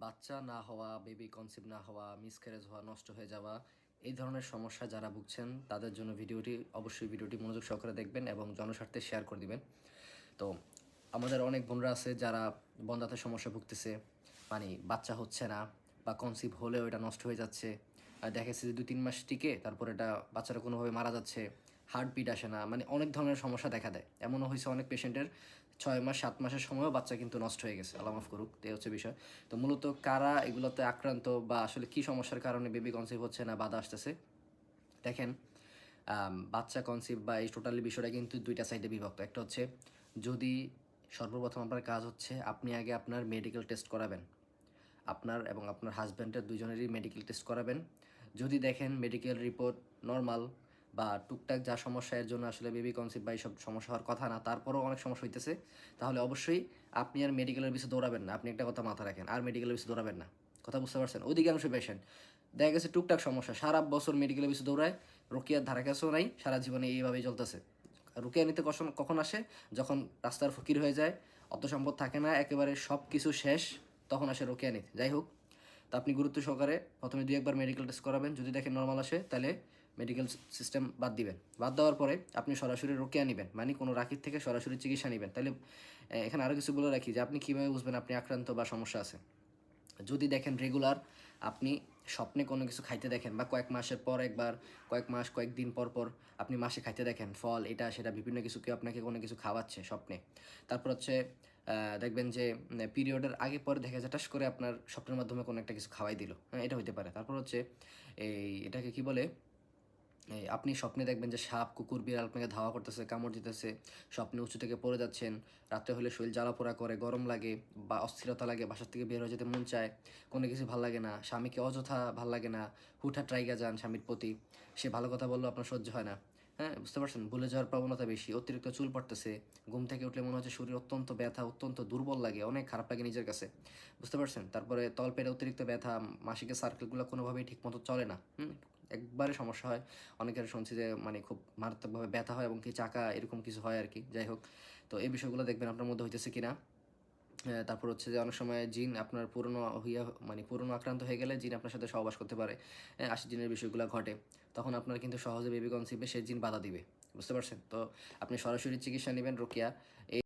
বাচ্চা না হওয়া বেবি কনসিভ না হওয়া মিসক্যারেজ হওয়া, নষ্ট হয়ে যাওয়া, এই ধরনের সমস্যা যারা ভুগছেন, তাদের জন্য ভিডিওটি, অবশ্যই ভিডিওটি মনোযোগ সহকারে দেখবেন এবং জনস্বার্থে শেয়ার করে দিবেন। তো, আমাদের অনেক বোনরা আছে যারা বন্ধাতে সমস্যা ভুগতেছে মানে বাচ্চা হচ্ছে না বা কনসিভ হলেও এটা নষ্ট হয়ে যাচ্ছে। আর দেখা যে দু তিন মাস টিকে, তারপর এটা বাচ্চারা কোনোভাবে মারা যাচ্ছে হার্টবিট আসে না। মানে অনেক ধরনের সমস্যা দেখা দেয়। এমনও হয়েছে অনেক পেশেন্টের ছয় মাস, সাত মাসের সময়ও বাচ্চা কিন্তু নষ্ট হয়ে গেছে। আল্লাহ মাফ করুক এই হচ্ছে বিষয়। তো মূলত কারা এগুলোতে আক্রান্ত বা আসলে কি সমস্যার কারণে বেবি কনসিভ হচ্ছে না, বাধা আসতেছে? দেখেন বাচ্চা কনসিভ বা এই টোটালি বিষয়টা কিন্তু দুইটা সাইডে বিভক্ত। একটা হচ্ছে, যদি সর্বপ্রথম আপনার কাজ হচ্ছে, আপনি আগে আপনার মেডিকেল টেস্ট করাবেন। আপনার এবং আপনার হাজব্যান্ডের দুজনেরই মেডিকেল টেস্ট করাবেন। যদি দেখেন মেডিকেল রিপোর্ট নর্মাল বা টুকটাক যা সমস্যা এর জন্য আসলে বেবি কনসিভ বা এইসব সমস্যা হওয়ার কথা না, তারপরেও অনেক সমস্যা হইতেছে। তাহলে অবশ্যই আপনি আর মেডিকেলের পিছনে দৌড়াবেন না। আপনি একটা কথা মাথা রাখেন, আর মেডিকেলের পিছনে দৌড়াবেন না। কথা বুঝতে পারছেন? অধিকাংশ পেশেন্ট দেখা গেছে টুকটাক সমস্যা। সারা বছর মেডিকেলের পিছনে দৌড়ায় রোকিয়ার ধারা কাছেও নাই, সারা জীবনে এইভাবেই চলতেছে। রুকিয়া নিতে কখন কখন আসে? যখন রাস্তার ফকির হয়ে যায় অত সম্পদ থাকে না, একেবারে সব কিছু শেষ, তখন আসে রোকিয়া নিতে। যাই হোক, তা আপনি গুরুত্ব সহকারে প্রথমে দুই একবার মেডিকেল টেস্ট করাবেন। যদি দেখেন নর্মাল আসে, তাহলে মেডিকেল সিস্টেম বাদ দিবেন। বাদ দেওয়ার পরে আপনি সরাসরি রোকেয়া নেবেন মানে কোনো রাখির থেকে সরাসরি চিকিৎসা নেবেন। তাহলে এখানে আরও কিছু বলে রাখি যে, আপনি কীভাবে বুঝবেন আপনি আক্রান্ত বা সমস্যা আছে? যদি দেখেন রেগুলার আপনি স্বপ্নে কোনো কিছু খাইতে দেখেন বা কয়েক মাসের পর একবার, কয়েক মাস কয়েকদিন পর পর আপনি মাসে খাইতে দেখেন, ফল, এটা, সেটা, বিভিন্ন কিছু কেউ আপনাকে কোনো কিছু খাওয়াচ্ছে স্বপ্নে। তারপর হচ্ছে দেখবেন যে পিরিয়ডের আগে পরে দেখা যায় টাস করে আপনার স্বপ্নের মাধ্যমে কোনো একটা কিছু খাওয়াই দিল। হ্যাঁ এটা হতে পারে। তারপর হচ্ছে, এই, এটাকে কি বলে? আপনি স্বপ্নে দেখবেন যে সাপ, কুকুর, বিড়াল আপনাকে ধাওয়া করতেছে, কামড় দিতেছে, স্বপ্নে উঁচু থেকে পড়ে যাচ্ছেন, রাত্রে হলে শরীর জ্বালাপোড়া করে, গরম লাগে বা অস্থিরতা লাগে, বাসার থেকে বের হয়ে যেতে মন চায়, কোনো কিছু ভালো লাগে না, স্বামীকে অযথা ভালো লাগে না হুঠা ট্রাইগা যান স্বামীর প্রতি, সে ভালো কথা বললেও আপনার সহ্য হয় না। হ্যাঁ বুঝতে পারছেন? ভুলে যাওয়ার প্রবণতা বেশি, অতিরিক্ত চুল পড়তেছে, ঘুম থেকে উঠলে মনে হচ্ছে শরীর অত্যন্ত ব্যথা, অত্যন্ত দুর্বল লাগে, অনেক খারাপ লাগে নিজের কাছে। বুঝতে পারছেন? তারপরে তলপেটে অতিরিক্ত ব্যথা, মাসিকের সার্কেলগুলো কোনোভাবেই ঠিকমতো চলে না, হুম? একবারে সমস্যা হয়। অনেকের শুনছি যে মানে খুব মারাত্মকভাবে ব্যথা হয় এবং কি চাকা এরকম কিছু হয় আর কি, যাই হোক। তো এই বিষয়গুলো দেখবেন আপনার মধ্যে হইতেছে কিনা। তারপর হচ্ছে যে অনেক সময় জিন আপনার পুরনো হইয়া মানে পুরনো আক্রান্ত হয়ে গেলে জিন আপনার সাথে সহবাস করতে পারে। আশি জিনের বিষয়গুলো ঘটে। তখন আপনার কিন্তু সহজে বেবি কনসিভে সে জিন বাধা দিবে। বুঝতে পারছেন? তো আপনি সরাসরি চিকিৎসা নেবেন রোকিয়া। এই